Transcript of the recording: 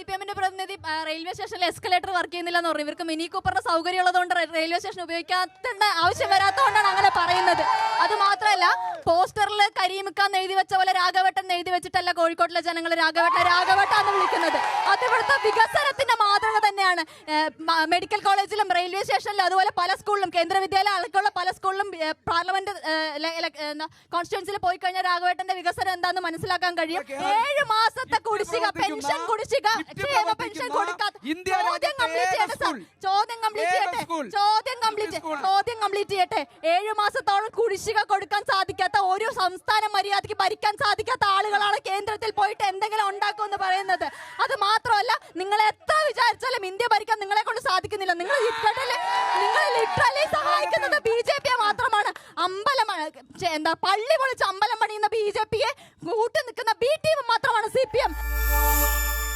C P എമ്മിന്റെ പ്രതിനിധി railway സ്റ്റേഷനിൽ എസ്കലേറ്റർ വർക്ക് ചെയ്യുന്നില്ല എന്ന് പറഞ്ഞു. ഇവർക്ക് മിനി കൂപ്പറിന്റെ സൗകര്യം ഉള്ളതുകൊണ്ട് റെയിൽവേ സ്റ്റേഷൻ ഉപയോഗിക്കാത്ത ആവശ്യം വരാത്തതുകൊണ്ടാണ് അങ്ങനെ പറയുന്നത്. അത് മാത്രമല്ല പോസ്റ്ററിൽ കരിമിക്കാന്ന് എഴുതി വെച്ച പോലെ രാഘവട്ടൻ എഴുതി വെച്ചിട്ടല്ല കോഴിക്കോട്ടിലെ ജനങ്ങൾ രാഘവട്ടൻ രാഘവട്ട എന്ന് വിളിക്കുന്നത്. അത് ഇവിടുത്തെ വികസനത്തിന്റെ മ- മെഡിക്കൽ കോളേജിലും റെയിൽവേ സ്റ്റേഷനിലും അതുപോലെ പല സ്കൂളിലും കേന്ദ്ര വിദ്യാലയം അടക്കമുള്ള പല സ്കൂളിലും പാർലമെന്റ് കോൺസ്റ്റിറ്റ്യൻസിൽ പോയി കഴിഞ്ഞാൽ രാഘവേട്ടന്റെ വികസനം എന്താണെന്ന് മനസ്സിലാക്കാൻ കഴിയും. ഏഴ് മാസത്തെ കുടിശ്ശിക പെൻഷൻ കുടിശ്ശിക ക്ഷേമ പെൻഷൻ കൊടുക്കാത്ത ചോദ്യം കംപ്ലീറ്റ് ചെയ്യട്ടെ സാർ. ചോദ്യം കംപ്ലീറ്റ് ചെയ്യട്ടെ. ചോദ്യം കംപ്ലീറ്റ് ചോദ്യം കംപ്ലീറ്റ് ചെയ്യട്ടെ. ഏഴു മാസത്തോളം കുടിശ്ശിക കൊടുക്കാൻ സാധിക്കാത്ത ഒരു സംസ്ഥാനം മര്യാദയ്ക്ക് ഭരിക്കാൻ സാധിക്കാത്ത ആളുകളാണ് കേന്ദ്രത്തിൽ പോയിട്ട് എന്തെങ്കിലും ഉണ്ടാക്കുമെന്ന് പറയുന്നത്. അത് മാത്രമല്ല നിങ്ങളെ ഇന്ത്യ ഭരിക്കാൻ നിങ്ങളെ കൊണ്ട് സാധിക്കുന്നില്ല. നിങ്ങൾ നിങ്ങൾ ലിറ്ററലി സഹായിക്കുന്നത് ബി ജെ പിയെ മാത്രമാണ്. അമ്പലമാണ് എന്താ പള്ളി പൊളിച്ച് അമ്പലം പണിയുന്ന ബി ജെ പിയെ